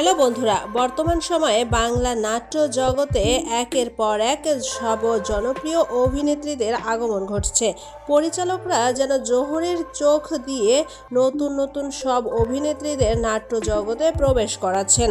Hello বন্ধুরা, বর্তমান সময়ে বাংলা নাট্য জগতে একের পর এক সব জনপ্রিয় অভিনেত্রীদের আগমন ঘটছে। পরিচালকরা যেন জোহরের চোখ দিয়ে নতুন নতুন সব অভিনেত্রীদের নাট্য জগতে প্রবেশ করাচ্ছেন।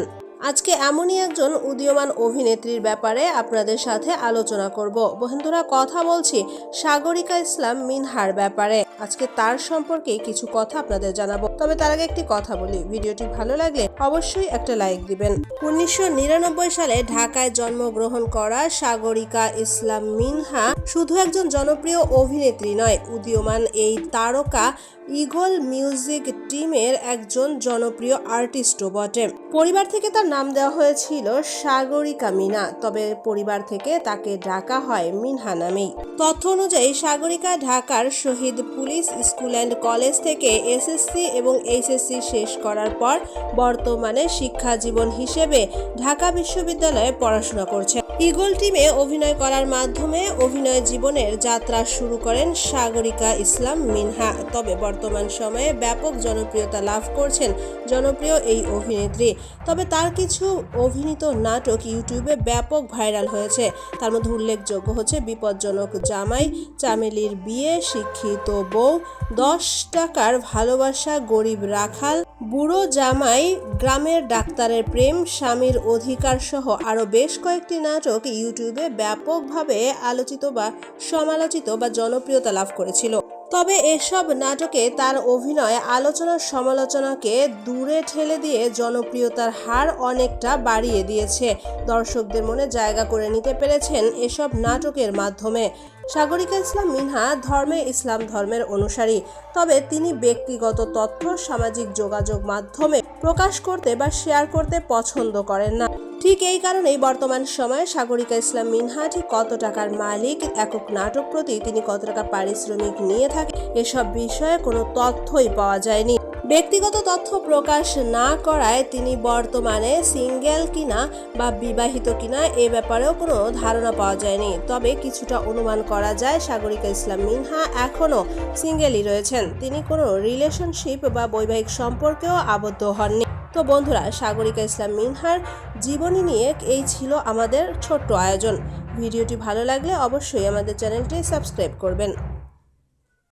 আজকে এমনই একজন উদীয়মান অভিনেত্রীর ব্যাপারে আপনাদের সাথে আলোচনা করব। বন্ধুরা, কথা বলছি সাগরিকা ইসলাম মিনহার ব্যাপারে। আজকে তার সম্পর্কে কিছু কথা আপনাদের জানাব। তবে তার আগে একটি কথা বলি। ভিডিওটি ভালো লাগলে অবশ্যই একটা লাইক দিবেন। উনিশশো নিরানব্বই সালে ঢাকায় জন্মগ্রহণ করা সাগরিকা ইসলাম মিনহা শুধু একজন জনপ্রিয় অভিনেত্রী নয়, উদীয়মান এই তারকা ইগল মিউজিক টিমের একজন জনপ্রিয় আর্টিস্টও বটে। পরিবার থেকে তার নাম দেওয়া হয়েছিল সাগরিকা মিনা, তবে পরিবার থেকে তাকে ডাকা হয় মিনহা নামেই। তথ্য অনুযায়ী, সাগরিকা ঢাকার Shaheed police school and college থেকে এসএসসি এবং এইচএসসি শেষ করার পর বর্তমানে শিক্ষা জীবন হিসেবে ঢাকা বিশ্ববিদ্যালয়ে পড়াশোনা করছে। ইগল টিমে অভিনয় করার মাধ্যমে অভিনয় জীবনের যাত্রা শুরু করেন সাগরিকা ইসলাম মিনহা। তবে বর্তমান সময়ে ব্যাপক জনপ্রিয়তা লাভ করছেন জনপ্রিয় এই অভিনেত্রী। তবে তার কিছু অভিনীত নাটক ইউটিউবে ব্যাপক ভাইরাল হয়েছে। তার মধ্যে উল্লেখযোগ্য হচ্ছে বিপজ্জনক জামাই, চামেলির বিয়ে, শিক্ষিত বউ, দশ টাকার ভালোবাসা, গরিব রাখাল বুড়ো জামাই গ্রামের ডাক্তারের প্রেম, স্বামীর অধিকার সহ আরও বেশ কয়েকটি নাটক ইউটিউবে ব্যাপকভাবে আলোচিত বা সমালোচিত বা জনপ্রিয়তা লাভ করেছিল। তবে এসব নাটকে তার অভিনয় আলোচনার সমালোচনাকে দূরে ঠেলে দিয়ে জনপ্রিয়তার হার অনেকটা বাড়িয়ে দিয়েছে। দর্শকদের মনে জায়গা করে নিতে পেরেছেন এসব নাটকের মাধ্যমে। সাগরিকা ইসলাম মিনহা ধর্মে ইসলাম ধর্মের অনুসারী। তবে তিনি ব্যক্তিগত তথ্য, সামাজিক যোগাযোগ মাধ্যমে প্রকাশ করতে বা শেয়ার করতে পছন্দ করেন না। ঠিক এই কারণেই বর্তমান সময়ে সাগরিকা ইসলাম মিনহা ঠিক কত টাকার মালিক, একক নাটক প্রতি তিনি কত টাকা পারিশ্রমিক নিয়ে থাকে, এসব বিষয়ে কোনো তথ্যই পাওয়া যায়নি। ব্যক্তিগত তথ্য প্রকাশ না করায় তিনি বর্তমানে সিঙ্গেল কিনা বা বিবাহিত কিনা এ ব্যাপারেও কোনো ধারণা পাওয়া যায়নি। তবে কিছুটা অনুমান করা যায় সাগরিকা ইসলাম মিনহা এখনও সিঙ্গেলই রয়েছেন। তিনি কোনো রিলেশনশিপ বা বৈবাহিক সম্পর্কেও আবদ্ধ হননি। তো বন্ধুরা, সাগরিকা ইসলাম মিনহার জীবনী নিয়ে এই ছিল আমাদের ছোট্ট আয়োজন। ভিডিওটি ভালো লাগলে অবশ্যই আমাদের চ্যানেলটি সাবস্ক্রাইব করবেন।